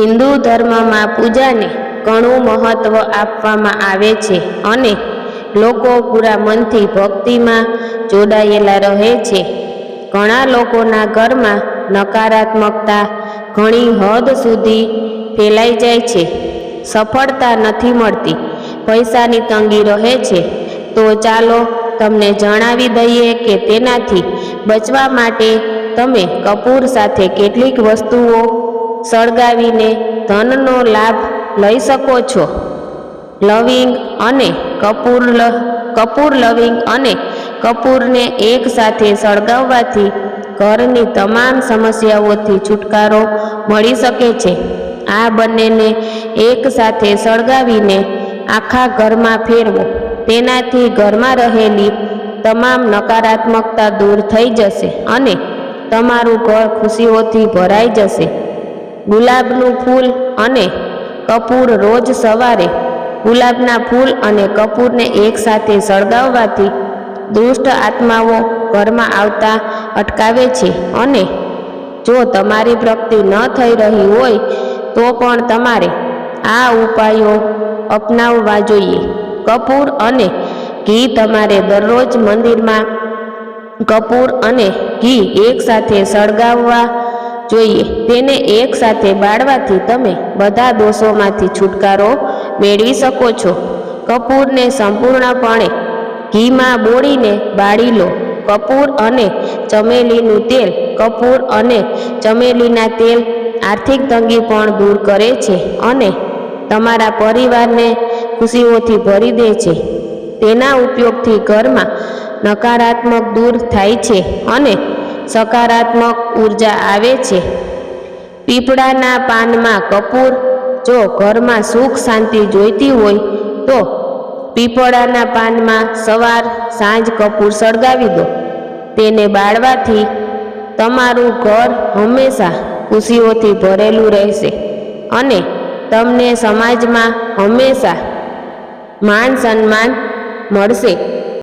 હિન્દુ ધર્મમાં પૂજાને ઘણું મહત્વ આપવામાં આવે છે અને લોકો પૂરા મનથી ભક્તિમાં જોડાયેલા રહે છે. ઘણા લોકોના ઘરમાં નકારાત્મકતા ઘણી હદ સુધી ફેલાઈ જાય છે. સફળતા નથી મળતી. પૈસાની તંગી રહે છે. તો ચાલો તમને જણાવી દઈએ કે તેનાથી બચવા માટે તમે કપૂર સાથે કેટલીક વસ્તુઓ સળગાવીને ધનનો લાભ લઈ શકો છો. લવિંગ અને કપૂર કપૂર લવિંગ અને કપૂરને એકસાથે સળગાવવાથી ઘરની તમામ સમસ્યાઓથી છુટકારો મળી શકે છે. આ બંનેને એકસાથે સળગાવીને આખા ઘરમાં ફેરવો. તેનાથી ઘરમાં રહેલી તમામ નકારાત્મકતા દૂર થઈ જશે અને તમારું ઘર ખુશીઓથી ભરાઈ જશે. ગુલાબનું ફૂલ અને કપૂર રોજ સવારે ગુલાબના ફૂલ અને કપૂરને એકસાથે સળગાવવાથી દુષ્ટ આત્માઓ ઘરમાં આવતા અટકાવે છે. અને જો તમારી પ્રગતિ ન થઈ રહી હોય, તો પણ તમારે આ ઉપાયો અપનાવવા જોઈએ. કપૂર અને ઘી તમારે દરરોજ મંદિરમાં કપૂર અને ઘી એકસાથે સળગાવવા જોઈએ. તેને એકસાથે બાળવાથી તમે બધા દોષોમાંથી છુટકારો મેળવી શકો છો. કપૂરને સંપૂર્ણપણે ઘીમાં બોળીને બાળી લો. કપૂર અને ચમેલીનું તેલ, કપૂર અને ચમેલીના તેલ આર્થિક તંગી પણ દૂર કરે છે અને તમારા પરિવારને ખુશીઓથી ભરી દે છે. તેના ઉપયોગથી ઘરમાં નકારાત્મક દૂર થાય છે અને સકારાત્મક ઊર્જા આવે છે. પીપળાના પાનમાં કપૂર જો ઘરમાં સુખ શાંતિ જોઈતી હોય, તો પીપળાના પાનમાં સવાર સાંજ કપૂર સળગાવી દો. તેને બાળવાથી તમારું ઘર હંમેશા ખુશીઓથી ભરેલું રહેશે અને તમને સમાજમાં હંમેશા માન સન્માન મળશે.